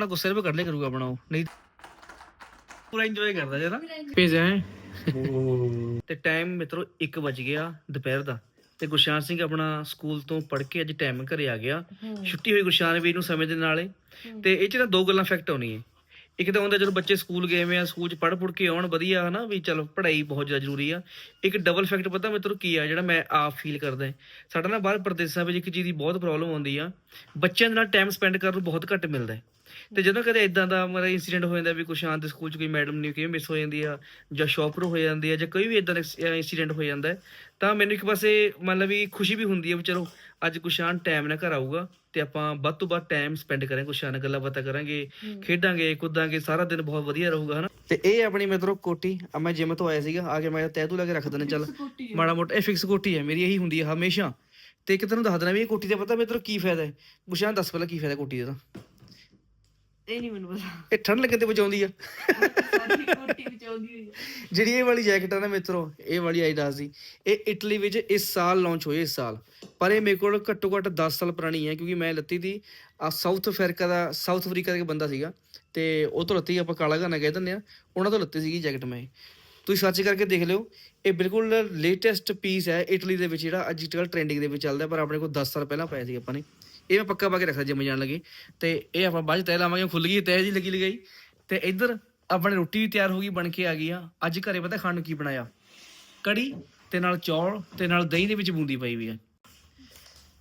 ਆਪਣਾ ਗੁੱਸੇ ਰੁਪਏ ਕੱਢ ਲਿਆ ਕਰੂਗਾ ਆਪਣਾ ਉਹ ਨਹੀਂ ਪੂਰਾ ਇੰਜੋਏ ਕਰਦਾ ਜਰਾ ਭੇਜ ਹੈ। ਤੇ ਟਾਈਮ ਮਿੱਤਰੋ 1 ਵਜ ਗਿਆ ਦੁਪਹਿਰ ਦਾ। ਤੇ ਗੁਰਸ਼ਾਨ ਸਿੰਘ ਆਪਣਾ ਸਕੂਲ ਤੋਂ ਪੜ੍ਹ ਕੇ ਅੱਜ ਟਾਈਮ ਘਰੇ ਆ ਗਿਆ। ਛੁੱਟੀ ਹੋਈ ਗੁਰਸ਼ਾਨ ਵੀਰ ਨੂੰ ਸਮੇਂ ਦੇ ਨਾਲੇ। ਤੇ ਇਹ ਚ ਨਾ ਦੋ ਗੱਲਾਂ ਇਫੈਕਟ ਆਉਣੀ ਹੈ ਇੱਕ ਤਾਂ ਹੁੰਦਾ ਜਦੋਂ ਬੱਚੇ ਸਕੂਲ ਗਏ ਹੋਏ ਆ ਸਕੂਲ ਚ ਪੜ੍ਹ ਪੁੜ ਕੇ ਆਉਣ ਵਧੀਆ ਹਨਾ ਵੀ ਚਲੋ ਪੜ੍ਹਾਈ ਬਹੁਤ ਜ਼ਿਆਦਾ ਜ਼ਰੂਰੀ ਆ। ਇੱਕ ਡਬਲ ਇਫੈਕਟ ਪਤਾ ਮਿੱਤਰੋ ਕੀ ਆ ਜਿਹੜਾ ਮੈਂ ਆਪ ਫੀਲ ਕਰਦਾ ਹਾਂ। ਸਾਡਾ ਨਾ ਬਾਹਰ ਪ੍ਰਦੇਸ਼ਾਂ ਵਿੱਚ ਇੱਕ ਚੀਜ਼ ਦੀ ਬਹੁਤ ਪ੍ਰੋਬਲਮ ਆਉਂਦੀ ਆ। ਬੱਚਿਆਂ ਦੇ ਨਾਲ ਟਾਈਮ ਸਪੈਂਡ ਕਰਨ ਨੂੰ ਬਹੁਤ ਘੱਟ ਮਿਲਦਾ ਹੈ। ਤੇ ਜਦੋਂ ਕਦੇ ਇਦਾਂ ਦਾ ਮੇਰਾ ਇਨਸੀਡੈਂਟ ਹੋ ਜਾਂਦਾ ਵੀ ਕੁਛ ਆਂ ਦੇ ਸਕੂਲ ਚ ਕੋਈ ਮੈਡਮ ਨਹੀਂ ਕਿਵੇਂ ਮਿਸ ਹੋ ਜਾਂਦੀ ਆ ਜਾਂ ਸ਼ੌਪਰ ਹੋ ਜਾਂਦੀ ਆ ਜਾਂ ਕੋਈ ਵੀ ਇਦਾਂ ਦਾ ਇਨਸੀਡੈਂਟ ਹੋ ਜਾਂਦਾ ਤਾਂ ਮੈਨੂੰ ਇੱਕ ਪਾਸੇ ਮਤਲਬ ਵੀ ਖੁਸ਼ੀ ਵੀ ਹੁੰਦੀ ਹੈ ਵੀ ਚਲੋ ਅੱਜ ਕੁਸ਼ਾਨ ਟਾਈਮ ਨਾਲ ਘਰ ਆਊਗਾ ਤੇ ਆਪਾਂ ਵੱਧ ਤੋਂ ਵੱਧ ਟਾਈਮ ਸਪੈਂਡ ਕਰਾਂਗੇ ਕੁਸ਼ਾਨ ਨਾਲ ਗੱਲਾਂ ਬਾਤਾਂ ਕਰਾਂਗੇ ਖੇਡਾਂਗੇ ਕੁੱਦਾਂਗੇ ਸਾਰਾ ਦਿਨ ਬਹੁਤ ਵਧੀਆ ਰਹੂਗਾ ਹਨਾ? ਤੇ ਇਹ ਆਪਣੀ ਮਿੱਤਰੋ ਕੋਟੀ ਆ ਮੈਂ ਜਿਮ ਤੋਂ ਆਇਆ ਸੀਗਾ ਆ ਕੇ ਮੈਂ ਤੈਤੂ ਲਾ ਕੇ ਰੱਖ ਦਿੰਦਾ ਚੱਲ ਮਾੜਾ ਮੋਟਾ ਇਹ ਫਿਕਸ ਕੋਟੀ ਹੈ ਮੇਰੀ ਇਹੀ ਹੁੰਦੀ ਹੈ ਹਮੇਸ਼ਾ। ਤੇ ਇੱਕ ਤੈਨੂੰ ਦੱਸ ਦੇਣਾ ਵੀ ਇਹ ਕੋਟੀ ਦਾ ਪਤਾ ਮਿੱਤਰੋ ਕੀ ਫਾਇਦਾ ਹੈ? ਕੁਸ਼ਾਨ ਦੱਸ ਪਹਿਲਾਂ ਕੀ ਫਾਇਦਾ ਕੋਟੀ ਦਾ ਇਹ ਨਹੀਂ ਮੈਨੂੰ ਪਤਾ। ਇਹ ਠੰਡ ਲੱਗਣ ਤੇ ਬਚਾਉਂਦੀ ਆ? ਸਾਡੀ ਕੋਟੀ ਹੋਈ। ਜਿਹੜੀ ਇਹ ਵਾਲੀ ਜੈਕਟ ਆ ਨਾ ਮਿੱਤਰੋ ਇਹ ਵਾਲੀ ਆਈਡਾਸ ਦੀ। ਇਹ ਇਟਲੀ ਵਿੱਚ ਇਸ ਸਾਲ ਲਾਂਚ ਹੋਈ ਇਸ ਸਾਲ। ਪਰ ਇਹ ਮੇਰੇ ਕੋਲ ਘੱਟੋ ਘੱਟ 10 ਸਾਲ ਪੁਰਾਣੀ ਹੈ ਕਿਉਂਕਿ ਮੈਂ ਲੱਤੀ ਦੀ ਆ ਸਾਊਥ ਅਫਰੀਕਾ ਦਾ ਸਾਊਥ ਅਫਰੀਕਾ ਦਾ ਇੱਕ ਬੰਦਾ ਸੀਗਾ। ਤੇ ਉਹ ਤੋਂ ਲੱਤੀ ਆਪਾਂ ਕਾਲਾ ਗਾਨਾ ਕਹਿ ਦਿੰਦੇ ਆ। ਉਹਨਾਂ ਤੋਂ ਲੱਤੀ ਸੀਗੀ ਜੈਕਟ ਮੈਂ। ਇਹ। ਤੁਸੀਂ ਸਰਚ ਕਰਕੇ ਦੇਖ ਲਿਓ। ਇਹ ਬਿਲਕੁਲ ਲੇਟੈਸਟ ਪੀਸ ਹੈ ਇਟਲੀ ਦੇ ਵਿੱਚ ਜਿਹੜਾ ਅੱਜ ਕੱਲ੍ਹ ਟ੍ਰੈਂਡਿੰਗ ਦੇ ਵਿੱਚ ਚੱਲਦਾ ਪਰ ਆਪਣੇ ਕੋਲ 10 ਸਾਲ ਪਹਿਲਾਂ ਪਾਇਆ ਸੀ ਆਪਾਂ ਨੇ। ਇਹ ਮੈਂ ਪੱਕਾ ਪਾ ਕੇ ਰੱਖਦਾ ਜਿੰਮ ਜਾਣ ਲੱਗੇ। ਤੇ ਇਹ ਆਪਾਂ ਬਾਅਦ ਚ ਲਾਵਾਂਗੇ ਖੁੱਲ ਗਈ ਤੈਅ ਜੀ ਲੱਗੀ ਲਗਾਈ। ਤੇ ਇੱਧਰ ਆਪਣੀ ਰੋਟੀ ਵੀ ਤਿਆਰ ਹੋ ਗਈ ਬਣ ਕੇ ਆ ਗਈ ਆ। ਅੱਜ ਘਰੇ ਪਤਾ ਖਾਣ ਨੂੰ ਕੀ ਬਣਾਇਆ? ਕੜੀ ਤੇ ਨਾਲ ਚੌਲ ਤੇ ਨਾਲ ਦਹੀਂ ਦੇ ਵਿੱਚ ਬੂੰਦੀ ਪਈ ਵੀ ਆ।